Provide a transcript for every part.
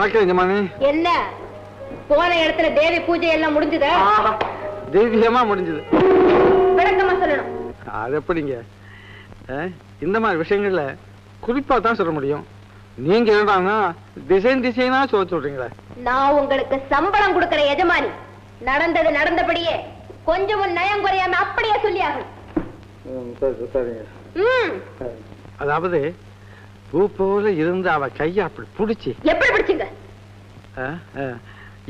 வணக்கம் எஜமானி. என்ன? போன இடத்துல தேவி பூஜை எல்லாம் முடிஞ்சதா? தெய்வீகமா முடிஞ்சது. விளக்கமா சொல்லணும். அது எப்படிங்க? இந்த மாதிரி விஷயங்கள்ல குறிப்பா தான் சொல்ல முடியும். நீங்க என்னடான்னா டிசைன் டிசைனா சொல்ல சொல்றீங்களே. நான் உங்களுக்கு சம்பளம் கொடுக்கிற எஜமானி. நடந்தது நடந்தபடியே கொஞ்சமும் நயம் குறையாம அப்படியே சொல்லியாகும் சரிங்க. ம். அதாவது பூ போல இருந்த அவ கையை அப்படி பிடிச்சி எப்படி பிடிச்சிங்க?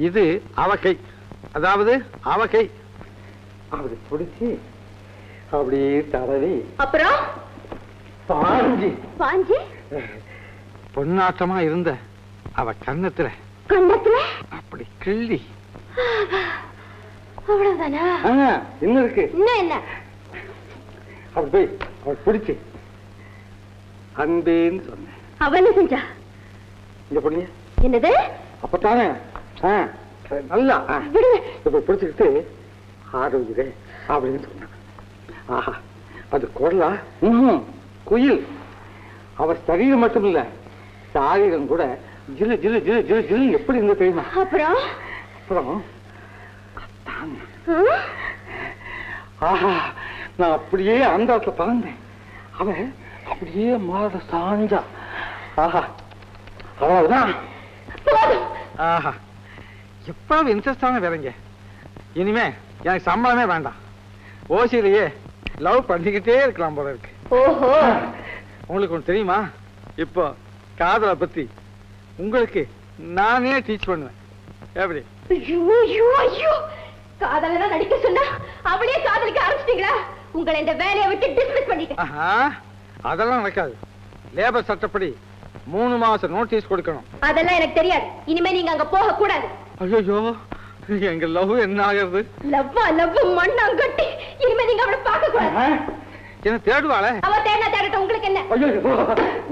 இது அவ கை அதாவது அவ கை அப்படி பிடிச்சி அப்படியே தடவி அப்புறம்? பாஞ்சி. பாஞ்சி? பொன்னாட்டமா இருந்த அவ கன்னத்துல. கண்ணத்துல அப்படி கிள்ளி. அவ்வளவுதானா? இன்னும் இருக்கு. இன்னும் என்ன? அப்படி போய் அவள் பிடிச்சி அன்பேன்னு சொன்னேன். அவ என்ன செஞ்சா? இங்க பொண்ணு என்னது? அப்பத்தானே நல்லா. இப்ப பிடிச்சிக்கிட்டு ஆடுகிறே அப்படின்னு சொன்னான். ஆஹா அது குரலா? குயில். அவ சரீரம் மட்டும் இல்ல சாரீரம் கூட ஜிலு ஜிலு ஜிலு ஜிலு ஜிலு எப்படி இருந்த தெரியுமா? அப்புறம்? அப்புறம்? ஆஹா நான் அப்படியே அந்த இடத்துல பறந்தேன். அவன் அப்படியே மாற சாஞ்சா. ஆஹா அவ்வளவுதான். ஆஹா. எப்பாவது இன்ட்ரெஸ்டான வேலைங்க. இனிமே எனக்கு சம்பளமே வேண்டாம். ஓசியிலேயே லவ் பண்ணிக்கிட்டே இருக்கலாம் போல இருக்கு. ஓஹோ. உங்களுக்கு ஒன்று தெரியுமா? இப்போ காதலை பத்தி உங்களுக்கு நானே டீச் பண்ணுவேன். எப்படி? காதலனா நடிக்க சொன்னா அவளே காதலிக்க ஆரம்பிச்சிட்டீங்களா? உங்களை இந்த வேலையை விட்டு டிஸ்மிஸ் பண்ணிட்டேன். ஆஹா. அதெல்லாம் நடக்காது. லேபர் சட்டப்படி மூணு மாசம் நோட்டீஸ் கொடுக்கணும். அதெல்லாம் எனக்கு தெரியாது. இனிமே நீங்க அங்க போக கூடாது. ஐயோ எங்க லவ் என்ன ஆகிறது லவ்வா லவ் மண்ணாங்கட்டி இனிமே நீங்க அவளை பார்க்க கூடாது. என்ன தேடுவாளே? அவ தேடினா தேடட்டும் உங்களுக்கு என்ன? ஐயோ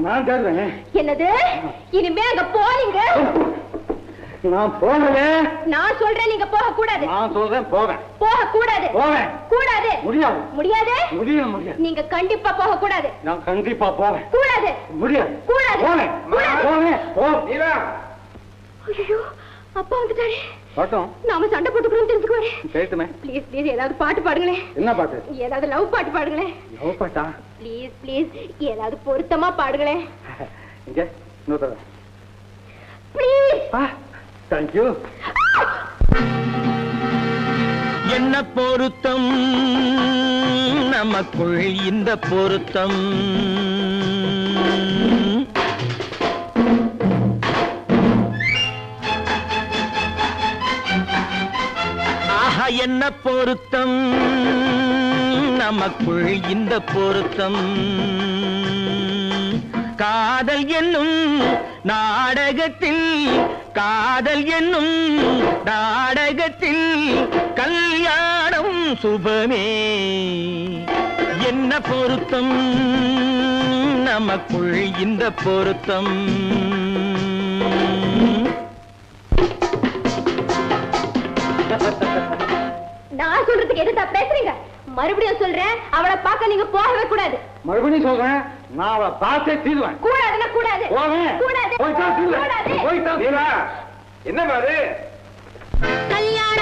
நான் தேடுறேன். என்னது? இனிமே அங்க போறீங்க? நான் போகவே. நான் சொல்றேன் நீங்க போக கூடாது நான் சொல்றேன் போவேன். போக கூடாது போவேன். கூடாது. முடியாது. முடியாது? முடியும் முடியாது. நீங்க கண்டிப்பா போக கூடாது நான் கண்டிப்பா போவேன். கூடாது. முடியாது. கூடாது. போவேன். போவேன். போ. ஐயோ அப்பா வந்துட்டாரு. பட்டம் நாம சண்டை போட்டுக்கிறோம் தெரிஞ்சுக்குவாரு. கேட்டுமே ப்ளீஸ் ப்ளீஸ் ஏதாவது பாட்டு பாடுங்களேன். என்ன பாட்டு? ஏதாவது லவ் பாட்டு பாடுங்களேன். லவ் பாட்டா? ப்ளீஸ் ப்ளீஸ் ஏதாவது பொருத்தமா பாடுங்களேன். இங்க இன்னொரு தடவை ப்ளீஸ் ஆ. தேங்க்யூ என்ன பொருத்தம்? நமக்குள் இந்த பொருத்தம். ஆஹா என்ன பொருத்தம்? நமக்குள் இந்த பொருத்தம். காதல் என்னும் நாடகத்தில் காதல் என்னும் நாடகத்தில் கல்யாணம் சுபமே. என்ன பொருத்தம்? நமக்குள் இந்த பொருத்தம். நான் சொல்றதுக்கு எதுதான் பேசுறீங்க. மறுபடியும் சொல்றேன் அவளை பார்க்க நீங்க போகவே கூடாது. மறுபடியும் சொல்றேன் நான் அவளை பார்த்தே தீருவேன். கூடாதுன்னா கூடாது. போவேன். கூடாது. போய்தான் என்ன மாதிரி கல்யாண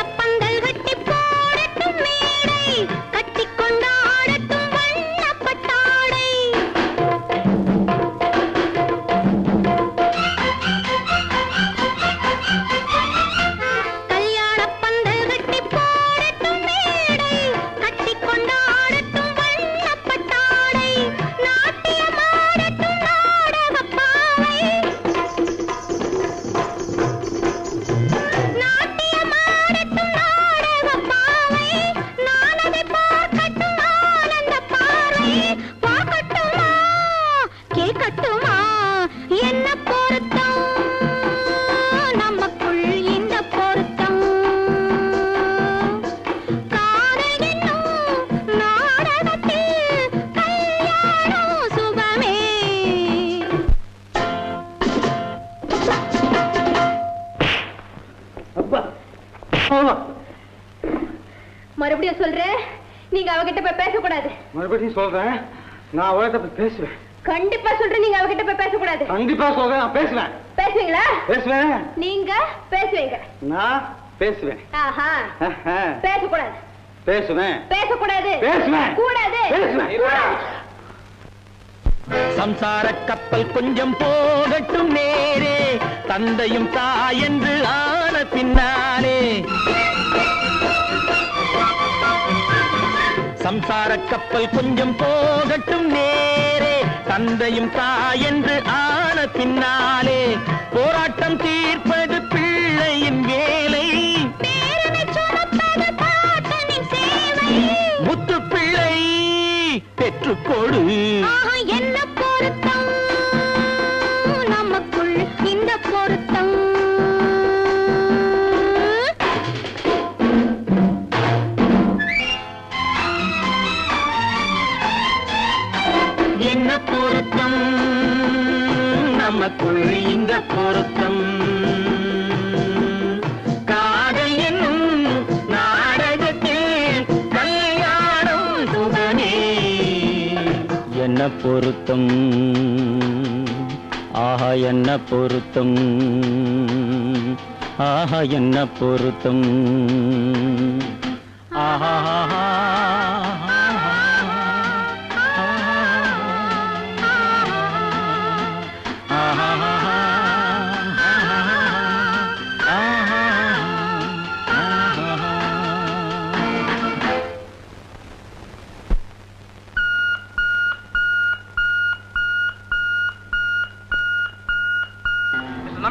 சொல்றேன். நான் அவள்கிட்ட போய் பேசுவேன். கண்டிப்பா சொல்றேன். நீங்க அவகிட்ட போய் பேசக்கூடாது. கண்டிப்பா சொல்றேன். நான் பேசுவேன். பேசுவீங்களா? பேசுவேன். நீங்க பேசுவீங்க. நான் பேசுவேன். ஆஹா. ஆஹா. பேசக்கூடாது. பேசுவேன். பேசக்கூடாது. பேசுவேன். கூடாது. பேசுவேன். சம்சார கப்பல் கொஞ்சம் போகட்டும் நேரே. தந்தையும் தாயென்று ஆன பின்னாலே. சம்சார கப்பல் கொஞ்சம் போகட்டும் நேரே. தந்தையும் தாயென்று ஆன பின்னாலே. போராட்டம் தீர்ப்பது பிள்ளையின் வேலை. முத்து பிள்ளை பெற்றுக்கொடு பொருத்தம். ஆஹா என்ன பொருத்தம்?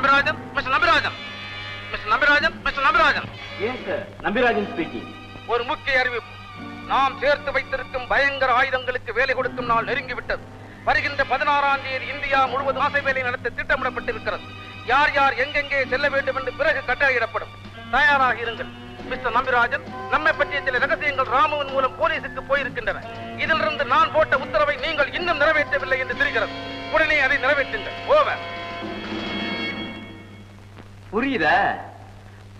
Nambirajan mister Nambirajan. Mister Nambirajan mister Nambirajan. ஏன் சார்? நம்பிராஜன் ஸ்பீக்கிங் ஒரு முக்கிய அறிவிப்பு நாம் சேர்த்து வைத்திருக்கும் பயங்கர ஆயுதங்களுக்கு வேலை கொடுக்கும் நாள் நெருங்கிவிட்டது. வருகின்ற பதினாறாம் தேதி இந்தியா முழுவதும் ஆசை வேலை நடத்த திட்டமிடப்பட்டிருக்கிறது. யார் யார் எங்கெங்கே செல்ல வேண்டும் என்று பிறகு கட்டளையிடப்படும் தயாராக இருங்கள். மிஸ்டர் நம்பிராஜன் நம்மை பற்றிய சில ரகசியங்கள் ராமுவின் மூலம் போலீசுக்கு போயிருக்கின்றன. இதிலிருந்து நான் போட்ட உத்தரவை நீங்கள் இன்னும் நிறைவேற்றவில்லை என்று தெரிகிறது. உடனே அதை நிறைவேற்றுங்கள். ஓவர். புரியுதா?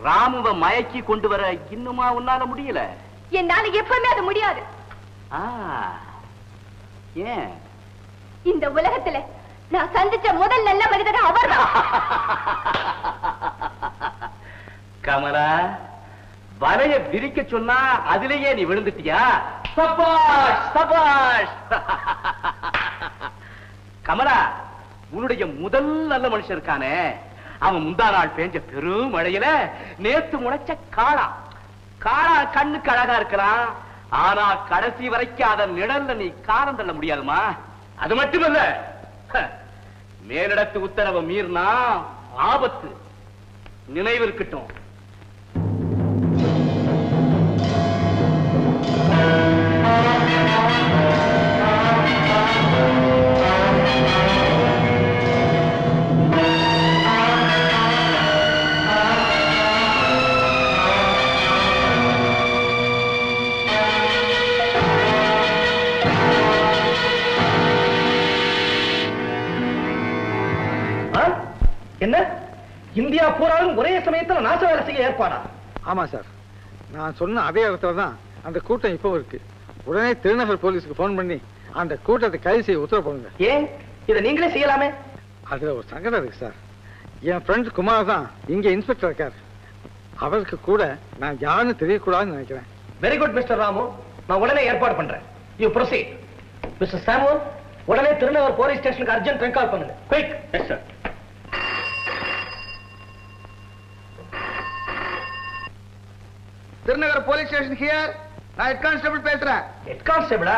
ராமுவ மயக்கி கொண்டு வர இன்னுமா உன்னால முடியல? என்னால எப்பவுமே அது முடியாது. ஆ ஏன்? இந்த உலகத்துல நான் சந்திச்ச முதல் நல்ல மனிதர் அவர்தான். கமலா வலைய விரிக்க சொன்னா அதிலேயே நீ விழுந்துட்டியா? சபாஷ் சபாஷ். கமலா உன்னுடைய முதல் நல்ல மனுஷன் இருக்கானே. அவன் முந்தா நாள் பேஞ்ச பெரும் மழையில நேத்து முளைச்ச காளா. காளா கண்ணுக்கு அழகா இருக்கலாம். ஆனா கடைசி வரைக்கும் அதன் நிழல்ல நீ காரம் தள்ள முடியாதுமா? அது மட்டுமல்ல மேலிடத்து உத்தரவை மீறினா ஆபத்து. நினைவு இந்தியா பூராவும் ஒரே சமயத்துல நாச வேலை செய்ய ஏற்பாடா? ஆமா சார். நான் சொன்ன அதே இடத்துல தான் அந்த கூட்டம் இப்போ இருக்கு. உடனே திருநகர் போலீஸுக்கு ஃபோன் பண்ணி அந்த கூட்டத்தை கைது செய்ய உத்தரவு பண்ணுங்க ஏன்? இதை நீங்களே செய்யலாமே? அதுல ஒரு சங்கடம் இருக்கு சார். என் ஃப்ரெண்ட் குமார் தான் இங்க இன்ஸ்பெக்டர் இருக்கார். அவருக்கு கூட நான் யாருன்னு தெரியக்கூடாதுன்னு நினைக்கிறேன். Very good mister Ramu. நான் உடனே ஏற்பாடு பண்றேன். யூ ப்ரொசீட் மிஸ்டர் சாமுவல் உடனே திருநகர் போலீஸ் ஸ்டேஷனுக்கு அர்ஜென்ட் ரெக்கால் பண்ணுங்க. Quick yes sir Thirunagar police station here நான் ஹெட் கான்ஸ்டபிள் பேசுறேன். ஹெட் கான்ஸ்டபிளா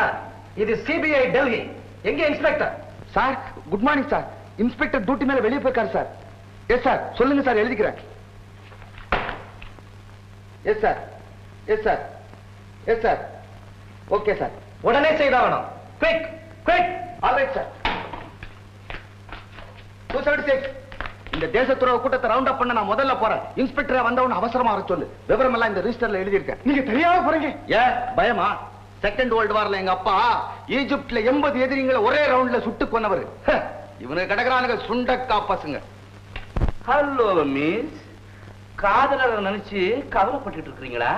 இது சிபிஐ டெல்லி எங்க inspector sir good morning sir inspector duty மேல வெளியே போயிருக்காரு சார் எஸ் சார் சொல்லுங்க சார் எழுதிக்கிறேன். Yes sir yes sir yes sir okay sir உடனே செய்தாகணும் quick quick alright sir two seventy six இந்த தேசத்துறவு கூட்டத்தை ரவுண்ட் அப் பண்ண நான் முதல்ல போறேன். இன்ஸ்பெக்டர் வந்தவன அவசரமா வர சொல்லு. விவரம் எல்லாம் இந்த ரிஜிஸ்டர்ல எழுதியிருக்கேன். நீங்க தெரியாம போறீங்க. ஏ பயமா? செகண்ட் வேர்ல்டு வார்ல எங்க அப்பா ஈஜிப்ட்ல எண்பது எதிரிங்களை ஒரே ரவுண்ட்ல சுட்டு கொன்னவர். இவனுக்கு கிடக்குறானுங்க சுண்டக்கா பசங்க ஹலோ மிஸ் காதலரை நினைச்சு கவலைப்பட்டுட்டு இருக்கீங்களா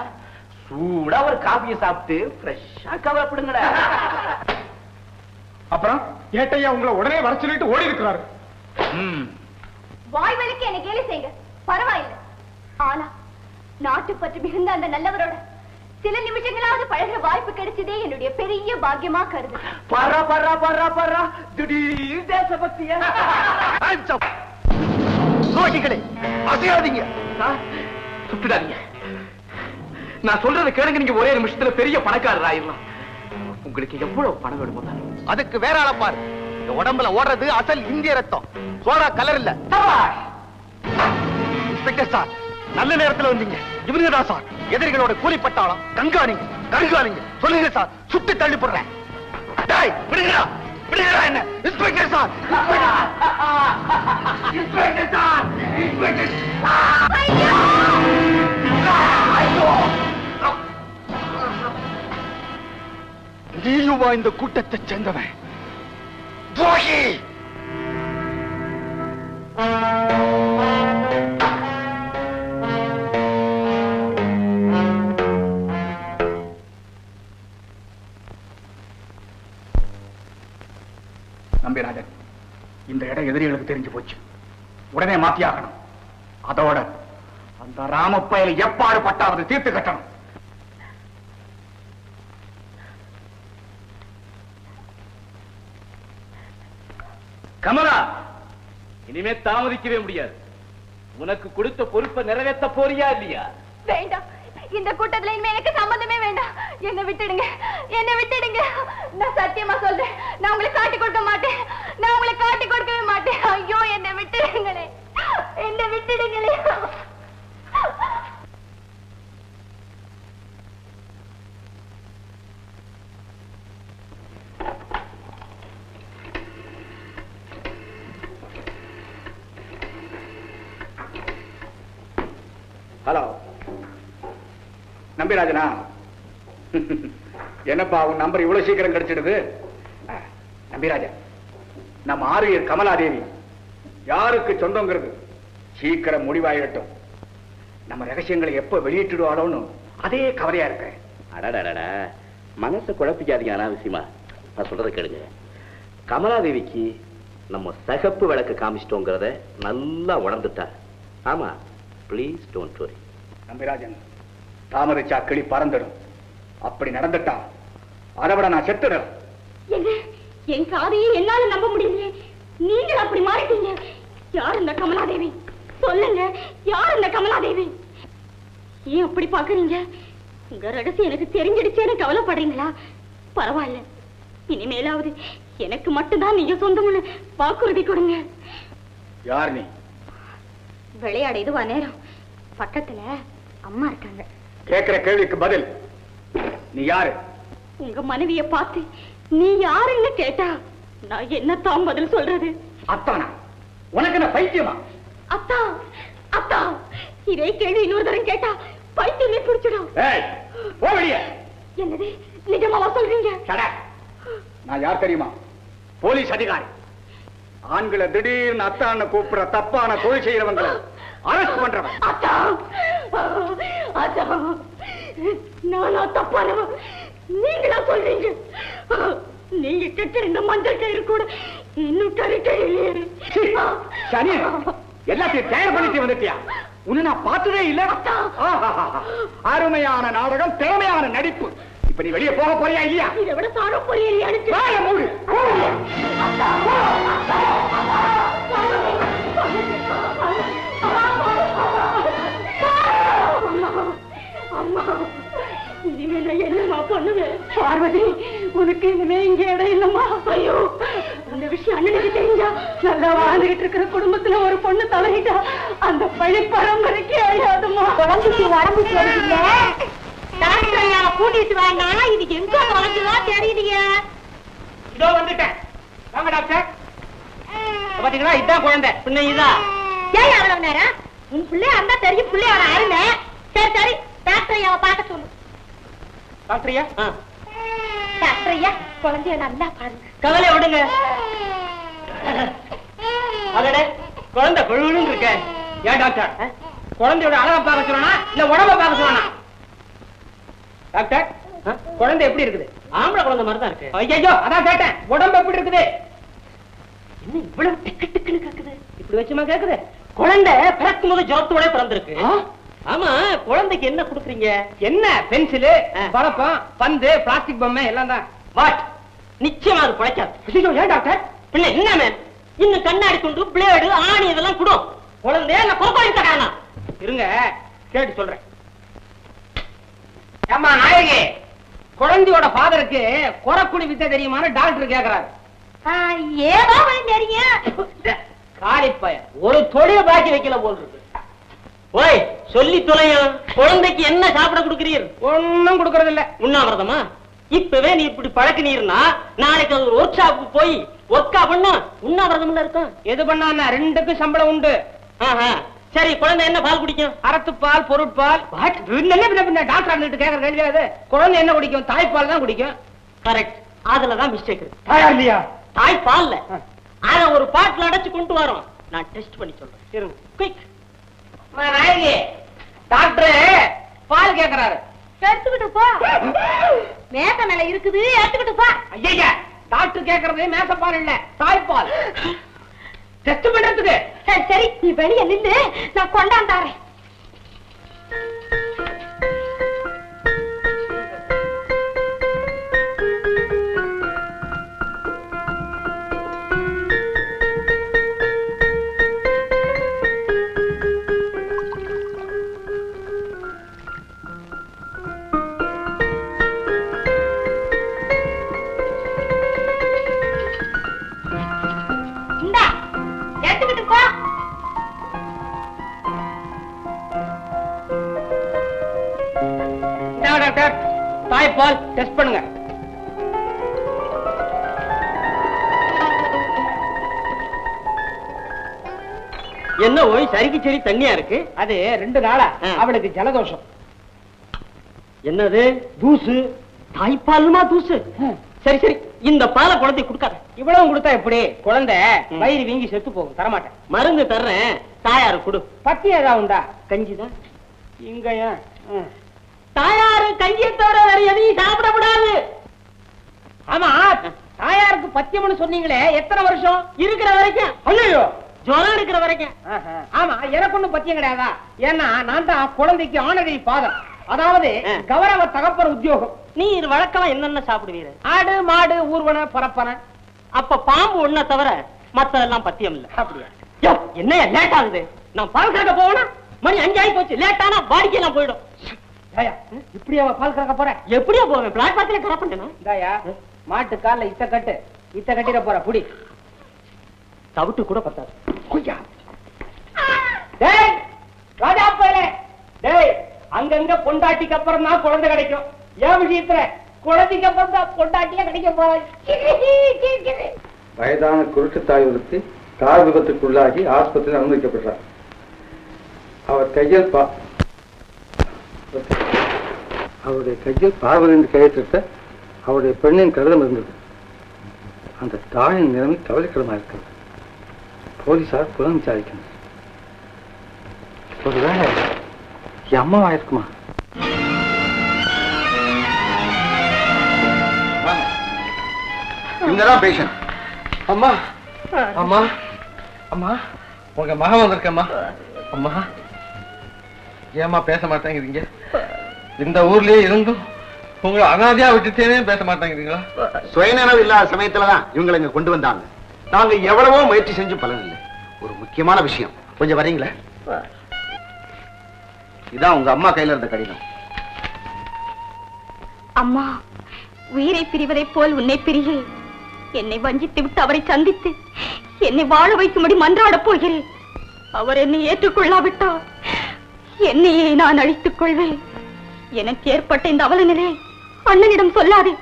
சூடா ஒரு காபியை சாப்பிட்டு ஃப்ரெஷ்ஷா கவலைப்படுங்களா அப்புறம் ஏட்டையா உங்களை உடனே வர சொல்லிட்டு ஓடி இருக்கிறாரு ம். வாய் வலிக்கு என்ன கேலி செய்யுங்க. பரவாயில்லை. ஆனா நாட்டு பற்றி மிகுந்த அந்த நல்லவரோட சில நிமிஷங்களாவது பழகுற வாய்ப்பு கிடைச்சதே என்னுடைய பெரிய பாக்கியமா கருது. பர்றா பர்றா பர்றா பர்றா. திடீர் தேசபக்தியா? துரோகிகளே அசையாதீங்க. சார், சுட்டுடாதீங்க. நான் சொல்றதை கேளுங்க நீங்க ஒரே நிமிஷத்துல பெரிய பணக்காரர் ஆயிடலாம் உங்களுக்கு எவ்வளவு பணம் வேணுமோ அதுக்கு வேற ஆள பாரு. இந்த உடம்புல ஓடுறது அசல் இந்திய ரத்தம். சோடா கலர் இல்ல. இன்ஸ்பெக்டர் சார் நல்ல நேரத்துல வந்தீங்க. இவங்க தான் சார். எதிரிகளோட கூலிப்பட்டாளம். கண்காணிங்க கண்காணிங்க சொல்லுங்க சார். சுட்டு தள்ளி போடுறேன். விடுங்கடா. விடுங்கடா என்ன? Inspector sir! Inspector sir! Inspector நீயுமா இந்த கூட்டத்தை சேர்ந்தவன்? நம்பி நம்பிராஜன் இந்த இடம் எதிரிகளுக்கு தெரிஞ்சு போச்சு. உடனே மாத்தியாகணும். அதோட அந்த ராமப்பயலை எப்பாடு பட்டாவது தீர்த்து கட்டணும் கமலா இனிமே தாமதிக்கவே முடியாது. உனக்கு கொடுத்த பொறுப்பை நிறைவேற்ற போறியா இல்லையா? வேண்டாம். இந்த கூட்டத்துல இனிமே எனக்கு சம்பந்தமே வேண்டாம். என்ன விட்டுடுங்க. என்ன விட்டுடுங்க. நான் சத்தியமா சொல்றேன். நான் உங்களை காட்டி கொடுக்க மாட்டேன். நான் உங்களை காட்டி கொடுக்கவே மாட்டேன். ஐயோ என்ன விட்டுடுங்களே. என்ன விட்டுடுங்களே ஹலோ நம்பிராஜனா என்னப்பா உன் நம்பர் இவ்வளவு சீக்கிரம் கிடைச்சிடுது? அஹ், நம்பிராஜன் நம்ம ஆரியர் கமலாதேவி யாருக்கு சொந்தங்கிறது? சீக்கிரம் முடிவாயிடட்டும். நம்ம ரகசியங்களை எப்ப வெளியிட்டுடுவாளோன்னு அதே கவலையா இருக்கேன் அடடடட மனசை குழப்பிக்காதீங்க அனாவசியமா. நான் சொல்றதை கேளுங்க. கமலாதேவிக்கு நம்ம சகப்பு விளக்கு காமிச்சிட்டோங்கிறத நல்லா உணர்ந்துட்டா. ஆமா ப்ளீஸ் டோன்ட் வரி நம்பிராஜன் தாமரைச்சா கிளி பறந்துடும். அப்படி நடந்துட்டா அதை விட நான் என்ன? என் காதையை என்னால நம்ப முடியல நீங்க அப்படி மாறிட்டீங்க. யார் இந்த கமலாதேவி? சொல்லுங்க யார் இந்த கமலாதேவி? ஏன் அப்படி பாக்குறீங்க உங்க ரகசியம் எனக்கு தெரிஞ்சிடுச்சேன்னு கவலைப்படுறீங்களா? பரவாயில்ல. இனிமேலாவது எனக்கு மட்டும்தான் நீங்க சொந்தம்னு வாக்குறுதி கொடுங்க. யார் நீ? விளையாட இதுவா நேரம். பக்கத்துல அம்மா இருக்காங்க. கேட்கிற கேள்விக்கு பதில். நீ யாரு? உங்க மனைவிய பார்த்து நீ யாருன்னு கேட்டா நான் என்னத்தான் பதில் சொல்றது? அத்தானா? உனக்கு என்ன பைத்தியமா? அத்தா அத்தா இதே கேள்வி இன்னொரு தரம் கேட்டா பைத்தியமே பிடிச்சிடும். என்னது நிஜமாவா சொல்றீங்க? நான் யார் தெரியுமா? போலீஸ் அதிகாரி. ஆண்களை திடீர்னு அத்தான்னு கூப்பிடுற தப்பான தொழில் செய்யறவங்களை அரெஸ்ட் பண்றவன். நானா தப்பானவன் நீங்களா சொல்றீங்க? நீங்க கெட்ட இந்த மஞ்சள் கயிறு கூட இன்னும் கருக்க இல்லையே. சீ, சனி எல்லாத்தையும் தயார் பண்ணிட்டு வந்துட்டியா? உன்னை நான் பார்த்ததே இல்ல. அருமையான நாடகம் திறமையான நடிப்பு. இப்ப நீ வெளியே போக போறியா இல்லையா? இதை விட சார பொரியல் வாயை மூடு. பண்ணுவேன் பார்வதி உனக்கு இனிமே இங்க இடம் இல்லம்மா. ஐயோ அந்த விஷயம் அண்ணனுக்கு தெரிஞ்சா நல்லா வாழ்ந்துகிட்டு இருக்கிற குடும்பத்துல ஒரு பொண்ணு தலையிட்டா அந்த பழி பரம்பரைக்கு அழியாதுமா குழந்தைக்கு உடம்பு சரியில்ல. டாக்டர் கூட்டிட்டு வாங்க இது எங்க குழந்தைதான் தெரியலைங்க இதோ வந்துட்டேன். வாங்க டாக்டர். பாத்தீங்களா? இதான் குழந்தை. பின்ன இதா. ஏன் அவ்வளவு நேரம்? உன் பிள்ளையா இருந்தா தெரியும் பிள்ளையோட அருமை. சரி சரி டாக்டர் பார்க்க சொல்லு. டாக்டரியா? டாக்டர் ஐயா குழந்தைய நல்லா பாருங்க. கவலை விடுங்க. அதடே குழந்தை கொழுன்னு இருக்க. ஏன் டாக்டர்? குழந்தையோட அழகை பார்க்க சொல்லனா இல்ல உடம்ப பார்க்க சொல்லனா டாக்டர் குழந்தை எப்படி இருக்குது? ஆம்பளை குழந்தை மாதிரி தான் இருக்கு. ஐயோ அதான் கேட்டேன். உடம்பு எப்படி இருக்குது? என்ன இவ்வளவு டிக்கு டிக்குன்னு கேக்குது? இப்படி வச்சுமா கேக்குது? குழந்தை பிறக்கும் போது ஜோரத்தோட பிறந்திருக்கு ஆமா குழந்தைக்கு என்ன கொடுக்குறீங்க? என்ன? பென்சிலு. பழக்கம் பந்து பிளாஸ்டிக் பொம்மை எல்லாம் தான். வாட் நிச்சயமா அது பழைக்காது ஐயோ, ஏன் டாக்டர்? பின்ன என்ன மேம்? இன்னும் கண்ணாடி துண்டு பிளேடு ஆணி இதெல்லாம் கொடும் குழந்தைய இல்ல கொக்கோடி தரானா இருங்க கேட்டு சொல்றேன். ஏமா நாயகி குழந்தையோட ஃபாதருக்கு குறக்குடி வித்தை தெரியுமான்னு டாக்டர் கேக்குறாரு. ஏதோ தெரியும். காலிப்பய ஒரு தொழில் பாக்கி வைக்கல போல் இருக்கு. ஓய் சொல்லி தொலையும் குழந்தைக்கு என்ன சாப்பிட கொடுக்கிறீர்? ஒண்ணும் கொடுக்கறது இல்ல உண்ணாவிரதமா? இப்பவே நீ இப்படி பழக்கினீர்னா நாளைக்கு ஒரு ஒர்க் ஷாப்புக்கு போய் ஒர்க்கா பண்ணா உண்ணாவிரதம்ல இருக்கும் எது பண்ணா ரெண்டுக்கும் சம்பளம் உண்டு. சரி குழந்தை என்ன பால் குடிக்கும்? பொருட்பால். பின்ன பின்ன பின்ன? டாக்டர் அண்ணிட்டு கேக்குற கேள்வி அது குழந்தை என்ன குடிக்கும்? தாய்ப்பால் தான் குடிக்கும். கரெக்ட் அதுலதான் மிஸ்டேக் இல்லையா? தாய் பால்ல ஆ. அத ஒரு பாட்டில் அடைச்சு கொண்டு வரோம். நான் டெஸ்ட் பண்ணி சொல்றேன். இருங்க. குயிக் நாயகி டாக்டர் பால் கேக்குறாரு. எடுத்துக்கிட்டு போ. மேச மேல இருக்குது எடுத்துக்கிட்டு போ. ஐயா டாக்டர் கேக்குறது மேசப்பால் இல்ல தாய்ப்பால் டெஸ்ட் பண்றதுக்கு. சரி சரி நீ வெளிய நில்லு. நான் கொண்டாந்தாரேன் பண்ணுங்க. என்ன ஓய் சரிக்கு சரி தண்ணியா இருக்கு? அது ரெண்டு நாளா. அவளுக்கு ஜலதோஷம். என்னது? தூசு? தாய்ப்பாலுமா தூசு? சரி சரி. இந்த பாலை குழந்தை கொடுக்காத. இவ்வளவு கொடுத்தா எப்படி? குழந்தை. வயிறு வீங்கி செத்து போகும். தரமாட்டேன். மருந்து தர்றேன். தாயாரு கொடு. பத்தி ஏதாவது உண்டா? கஞ்சிதான். இங்கயா. தாயாரு கஞ்சியை தவிர வேற எதையும் சாப்பிடக்கூடாது ஆமா தாயாருக்கு பத்தியம்னு சொன்னீங்களே எத்தனை வருஷம்? இருக்கிற வரைக்கும். ஐயோ ஜுரம் இருக்கிற வரைக்கும். ஆமா எனக்கு ஒண்ணும் பத்தியம் கிடையாதா? ஏன்னா நான் தான் குழந்தைக்கு ஆனடி பாதம். அதாவது. கௌரவ தகப்பர் உத்தியோகம். நீர் வழக்கமா என்னென்ன சாப்பிடுவீரு? ஆடு மாடு ஊர்வன பரப்பன. அப்ப பாம்பு ஒண்ண தவிர மத்ததெல்லாம் பத்தியம் இல்ல. அப்படியா? யோ, என்னய்யா லேட் ஆகுது நான் பால் கறக்க போகணும் மணி அஞ்சாயி போச்சு. லேட் ஆனா வாடிக்கையெல்லாம் போயிடும். இப்படியா பால் கறக்க போற. எப்படியா போவேன் பிளாக் பாத்தில கரை பண்ணேனா இந்தாயா மாட்டு கால்ல இத்த கட்டு. இத்த கட்டிட போற புடி. தவிட்டு கூட பத்தாது. கொய்யா. டேய் ராஜா போயிலே டேய் அங்கங்க பொண்டாட்டிக்கு அப்புறம் தான் குழந்தை கிடைக்கும். ஏன் விஷயத்துல? குழந்தைக்கு அப்புறம் தான் பொண்டாட்டியா கிடைக்க போறாங்க வயதான குருட்டு தாய் ஒருத்தி கார் விபத்துக்குள்ளாகி ஆஸ்பத்திரியில் அனுமதிக்கப்பட்டார் அவர் கையில் பா அவருடைய கையில் பார்வதிந்து கையெழுத்திட்ட அவருடைய பெண்ணின் கடிதம் இருந்தது அந்த தாயின் நிலைமை கவலைக்கிடமா இருக்கிறது. போலீசார் புலம் விசாரிக்கணும் ஒருவேளை என் அம்மாவா இருக்குமா இவங்கதான் பேஷண்ட் அம்மா. அம்மா. அம்மா. உங்க மகன் வந்திருக்கம்மா. அம்மா. ஏம்மா பேச மாட்டேங்கிறீங்க? இந்த ஊர்லயே இருந்தும் உங்களை அனாதையா விட்டுட்டேனே பேச மாட்டேங்கிறீங்களா? சுயநினைவு இல்லாத சமயத்துலதான் இவங்களை இங்க கொண்டு வந்தாங்க. நாங்க எவ்வளவோ முயற்சி செஞ்சு பலன் இல்லை ஒரு முக்கியமான விஷயம். கொஞ்சம் வரீங்களா? இதான் உங்க அம்மா கையில இருந்த கடிதம். அம்மா உயிரை பிரிவதைப் போல் உன்னை பிரியே. என்னை வஞ்சித்து விட்டு அவரை சந்தித்து. என்னை வாழ வைக்கும்படி மன்றாடப் போகிறேன். அவர் என்னை ஏற்றுக்கொள்ளாவிட்டால் என்னையே நான் அழித்துக் கொள்வேன். எனக்கு ஏற்பட்ட இந்த அவல நிலை அண்ணனிடம் சொல்லாதே.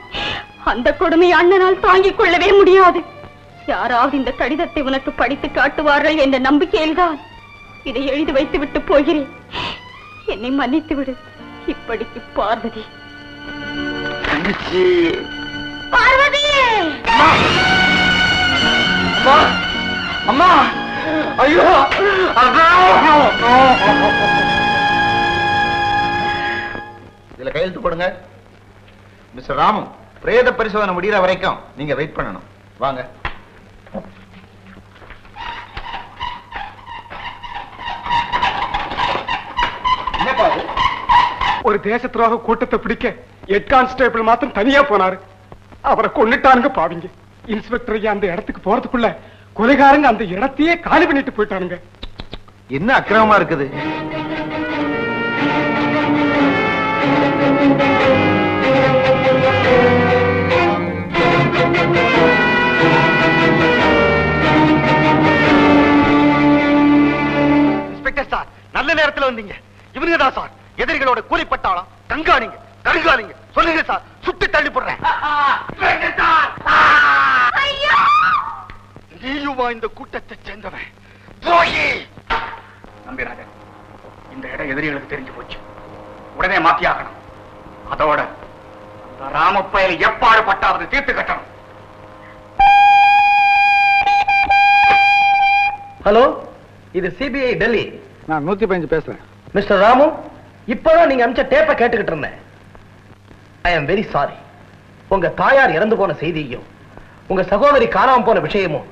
அந்த கொடுமை அண்ணனால் தாங்கிக் கொள்ளவே முடியாது. யாராவது இந்த கடிதத்தை உனக்கு படித்து காட்டுவார்கள் என்ற நம்பிக்கையில்தான் இதை எழுதி வைத்து விட்டு போகிறேன். என்னை மன்னித்து விடு இப்படிக்கு பார்வதி. பார்வதி! அம்மா! ஐயோ! இதுல கையெழுத்து போடுங்க. மிஸ்டர் ராமு பிரேத பரிசோதனை முடிகிற வரைக்கும் நீங்க வெயிட் பண்ணணும். வாங்க. ஒரு தேச கூட்டத்தை பிடிக்க ஹெட் கான்ஸ்டேபிள் மாத்திரம் தனியா போனாரு. அவரை கொண்டுட்டானுங்க பாவிங்க. இன்ஸ்பெக்டர் அந்த இடத்துக்கு போறதுக்குள்ள கொலைகாரங்க அந்த இடத்தையே காலி பண்ணிட்டு போயிட்டானுங்க. என்ன அக்கிரமமா இருக்குது? நல்ல நேரத்துல வந்தீங்க. டெல்லி. நான் நூத்தி பதினஞ்சு பேசுறேன். மிஸ்டர் ராமு இப்பதான் நீங்க அமிச்ச டேப்பை கேட்டுக்கிட்டு இருந்தேன். ஐ அம் வெரி சாரி உங்க தாயார் இறந்து போன செய்தியும் உங்க சகோதரி காணாம போன விஷயமும்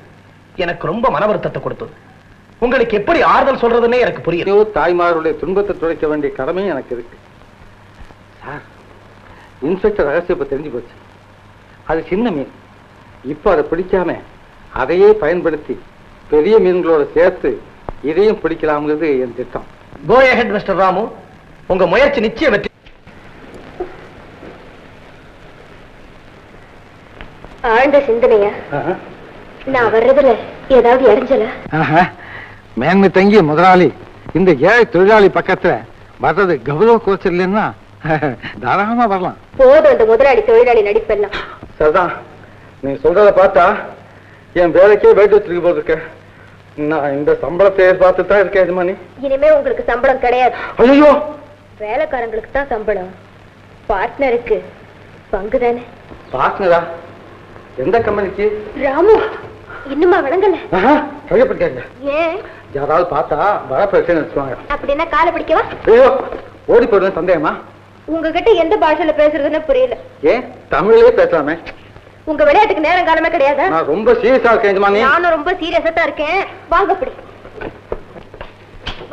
எனக்கு ரொம்ப மன வருத்தத்தை கொடுத்தது. உங்களுக்கு எப்படி ஆறுதல் சொல்றதுன்னே எனக்கு புரியல. ஐயோ தாய்மாருடைய துன்பத்தை துடைக்க வேண்டிய கடமையும் எனக்கு இருக்கு. சார் இன்ஸ்பெக்டர் ரகசியம் இப்ப தெரிஞ்சு போச்சு. அது சின்ன மீன். இப்போ அதை பிடிக்காம அதையே பயன்படுத்தி பெரிய மீன்களோட சேர்த்து இதையும் பிடிக்கலாம்ங்கிறது என் திட்டம். Go ahead mister Ramu. உங்க முயற்சி நிச்சயம் வெற்றி ஆழ்ந்த சிந்தனையா? நான் வர்றதுல ஏதாவது இடைஞ்சல ஆஹா. மேன்மை தங்கிய முதலாளி இந்த ஏழை தொழிலாளி பக்கத்துல வர்றது கௌரவ கோச்சர்லன்னா தாராளமா வரலாம். போதும் அந்த முதலாளி தொழிலாளி நடிப்பெல்லாம். சரிதான் நீ சொல்றத பார்த்தா என் வேலைக்கே வெயிட் வச்சிருக்க போது இருக்க நான் இந்த சம்பளத்தை எதிர்பார்த்து தான் இருக்கேன் எஜமானி. இனிமே உங்களுக்கு சம்பளம் கிடையாது. ஐயோ வேலைக்காரங்களுக்கு தான் சம்பளம். பார்ட்னருக்கு பங்கு தானே? பார்ட்னரா எந்த கம்பெனிக்கு ராமு இன்னுமா விளங்கல கையப்பட்டாங்க ஏன்? யாராவது பார்த்தா வர பிரச்சனை வச்சுக்குவாங்க அப்படின்னா காலை பிடிக்கவா? ஐயோ ஓடி போயிடுவேன் சந்தேகமா? உங்ககிட்ட எந்த பாஷையில பேசுறதுன்னு புரியல. ஏன்? தமிழ்லயே பேசலாமே. உங்க விளையாட்டுக்கு நேரம் காலமே கிடையாதா? நான் ரொம்ப சீரியஸா இருக்கேன் எஜமானி. நானும் ரொம்ப சீரியஸா தான் இருக்கேன். வாங்க அப்படி.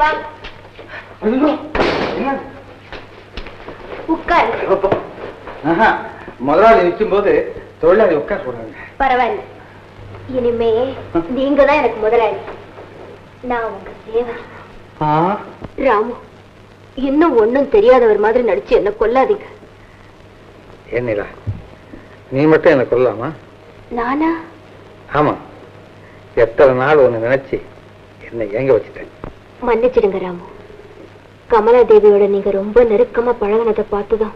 வாங்க. உட்காரு. முதலாளி நிற்கும் போது தொழிலாளி உட்கார போறாங்க பரவாயில்ல. இனிமே நீங்க தான் எனக்கு முதலாளி. நான் உங்க சேவை ராமு இன்னும் ஒண்ணும் தெரியாதவர் மாதிரி நடிச்சு என்ன கொல்லாதீங்க. என்னிலா நீ மட்டும் என்ன கொள்ளலாமா நானா? ஆமா. எத்தனை நாள் ஒண்ணு நினைச்சு என்னை எங்க வச்சுட்டேன்? மன்னிச்சிடுங்க ராமு. கமலா தேவியோட நீங்க ரொம்ப நெருக்கமா பழகினதை பார்த்துதான்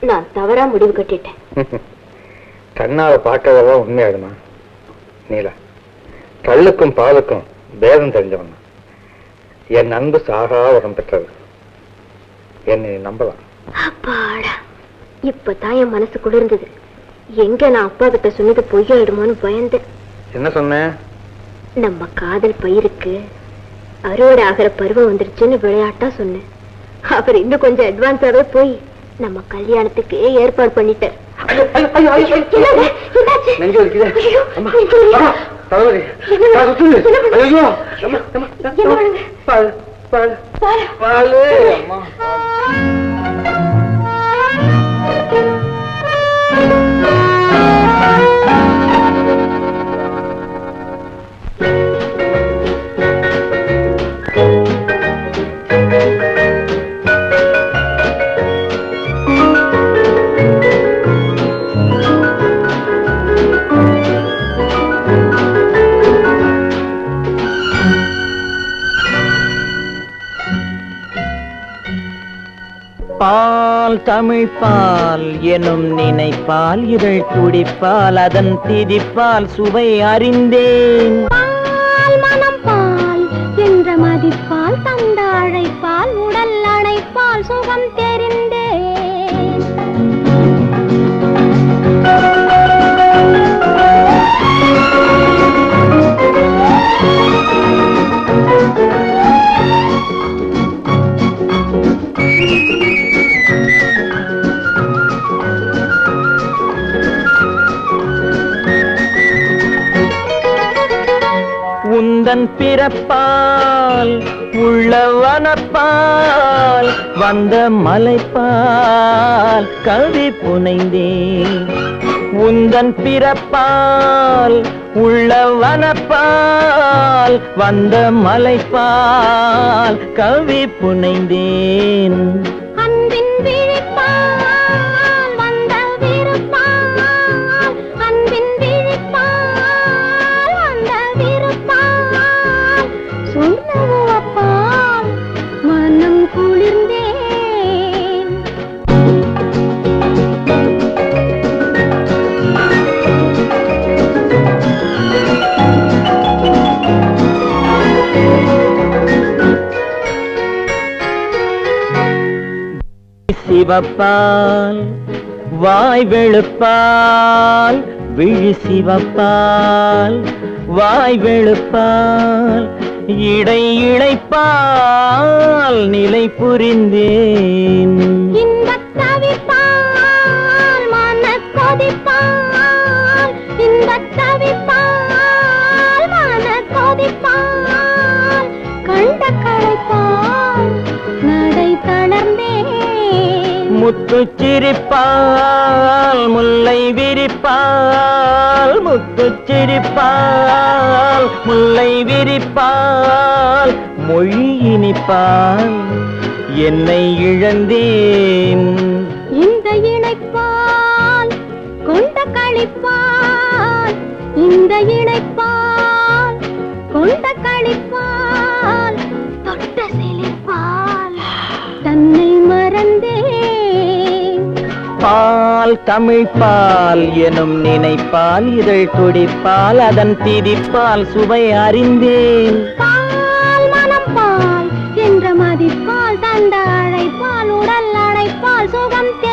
நான் தவறா முடிவு கட்டிட்டேன். கண்ணால பார்க்கறதெல்லாம் உண்மையாடுமா நீலா கல்லுக்கும் பாலுக்கும் பேதம் தெரிஞ்சவன். என் அன்பு சாகா வரம் பெற்றது. என்னை நம்பலாம். அப்பாடா இப்பதான் என் மனசு குளிர்ந்தது. எங்க நான் அப்பா கிட்ட சொன்னது பொய்யாயிடுமோன்னு பயந்தேன். என்ன சொன்னேன் நம்ம காதல் பயிருக்கு. அறுவடை ஆகிற பருவம் வந்துருச்சுன்னு விளையாட்டா சொன்னேன் அவர் இன்னும் கொஞ்சம் அட்வான்ஸாவே போய் நம்ம கல்யாணத்துக்கு ஏற்பாடு பண்ணிட்டார்? நெஞ்சு தமிழ்பால் எனும் நினைப்பால் இதழ் துடிப்பால் அதன் திதிப்பால் சுவை அறிந்தேன். அந்த மலைப்பால் கவி புனைந்தேன் உந்தன் பிறப்பால் உள்ள வனப்பால் வந்த மலைப்பால் கவி புனைந்தேன். சிவப்பால் வாய் வெளுப்பால் விழி சிவப்பால் வாய் வெளுப்பால் இடை இழைப்பால் நிலை புரிந்தேன். இன்பத் தவிப்பால் மனக் கொதிப்பால் முத்துச்சிரிப்பால் முல்லை விரிப்பால் முத்துச்சிரிப்பால் முல்லை விரிப்பால் மொழி இனிப்பால் என்னை இழந்தேன். இந்த இணைப்பால் கொண்ட கழிப்பால் இந்த இணைப்பால் கொண்ட கழிப்பால் பால் தமிழ்பால் எனும் நினைப்பால் இதழ் துடிப்பால் அதன் திதிப்பால் சுவை அறிந்தேன். என்ற மதிப்பால் தந்த அழைப்பால் உடல் அழைப்பால் சுகம் தெரிந்தேன்